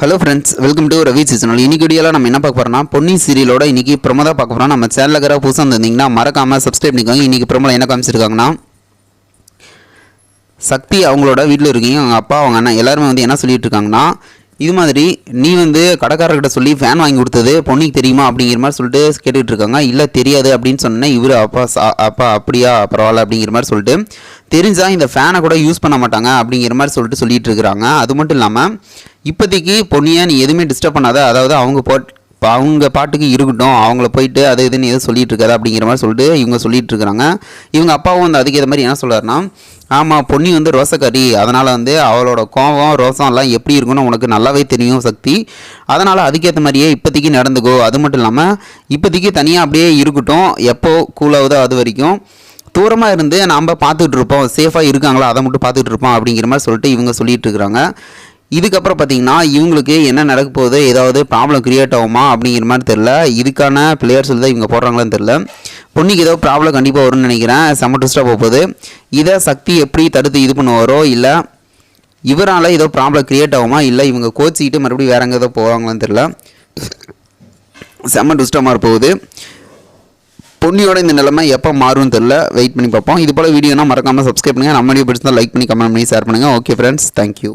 Hello friends welcome to Ravi seasonal இன்னைக்கு வீடியோவில் நம்ம என்ன பார்க்க போகிறோம்னா பொன்னி சீரியலோட இன்னைக்கு பிரமதா தான் பார்க்க போகிறோம் நம்ம சேனலில் இருக்கிற புதுசாக இருந்தீங்கன்னா மறக்காமல் சப்ஸ்கிரைப் பண்ணிக்கோங்க. இன்னைக்கு ப்ரொமோல என்ன காமிச்சிருக்காங்கன்னா சக்தி அவங்களோட வீட்டில் இருக்கீங்க. அவங்க அப்பா அவங்க அண்ணன் எல்லாருமே வந்து என்ன சொல்லிட்டு இருக்காங்கன்னா இது மாதிரி நீ வந்து கடைக்காரர்கிட்ட சொல்லி ஃபேன் வாங்கி கொடுத்தது பொண்ணுக்கு தெரியுமா அப்படிங்கிற மாதிரி சொல்லிட்டு கேட்டுக்கிட்டு இருக்காங்க. இல்லை தெரியாது அப்படின்னு சொன்னேன் இவர் அப்பா சா- அப்பா அப்படியா பரவாயில்ல அப்படிங்கிற மாதிரி சொல்லிட்டு தெரிஞ்சால் இந்த ஃபேனை கூட யூஸ் பண்ண மாட்டாங்க அப்படிங்கிற மாதிரி சொல்லிட்டு சொல்லிட்டு இருக்கிறாங்க. அது மட்டும் இல்லாமல் இப்போதைக்கு பொண்ணியை நீ எதுவுமே டிஸ்டர்ப் பண்ணாத. அதாவது அவங்க போட் இப்போ அவங்க பாட்டுக்கு இருக்கட்டும் அவங்கள போயிட்டு அது இதுன்னு எதுவும் சொல்லிட்டு இருக்காது அப்படிங்கிற மாதிரி சொல்லிட்டு இவங்க சொல்லிட்டு இருக்கிறாங்க. இவங்க அப்பாவும் வந்து அதுக்கு ஏற்ற மாதிரி என்ன சொல்கிறாருன்னா ஆமாம் பொன்னி வந்து ரோசக்கறி அதனால் வந்து அவளோட கோவம் ரோசம்லாம் எப்படி இருக்குன்னு உனக்கு நல்லாவே தெரியும் சக்தி. அதனால் அதுக்கேற்ற மாதிரியே இப்போதைக்கு நடந்துக்கோ. அது மட்டும் இல்லாமல் இப்போதைக்கு தனியாக அப்படியே இருக்கட்டும். எப்போ கூலாகுதோ அது வரைக்கும். தூரமாக இருந்து நாம் பார்த்துட்டு இருப்போம். சேஃபாக இருக்காங்களா அதை மட்டும் பார்த்துட்டு இருப்போம் அப்படிங்கிற மாதிரி சொல்லிட்டு இவங்க சொல்லிட்டு இருக்கிறாங்க இதுக்கப்புறம் பார்த்தீங்கன்னா இவங்களுக்கு என்ன நடக்க போகுது? ஏதாவது ப்ராப்ளம் க்ரியேட் ஆகுமா அப்படிங்கிற மாதிரி தெரில இதுக்கான பிளேயர்ஸ் தான் இவங்க போடுறாங்களான்னு தெரில பொண்ணுக்கு ஏதோ ப்ராப்ளம் கண்டிப்பாக வரும்னு நினைக்கிறேன். செம்ம ட்விஸ்ட்டாக போகுது. இதை சக்தி எப்படி தடுத்து இது பண்ணுவாரோ இல்லை இவரால் ஏதோ ப்ராப்ளம் க்ரியேட் ஆகுமா? இல்லை இவங்க கோச்சிக்கிட்டு மறுபடியும் வேற எங்கே ஏதோ போவாங்களான்னு தெரில செம்ம டுஸ்டமாக போகுது. பொன்னியோட இந்த நிலைமை எப்போ மாறும்னு தெரில வெயிட் பண்ணி பார்ப்போம். இது போல் வீடியோனா மறக்காமல் சப்ஸ்கிரைப் பண்ணுங்கள் நம்ம வீடியோ பிடிச்சிருந்தா லைக் பண்ணி கமெண்ட் பண்ணி ஷேர் பண்ணுங்கள் ஓகே ஃப்ரெண்ட்ஸ் தேங்க்யூ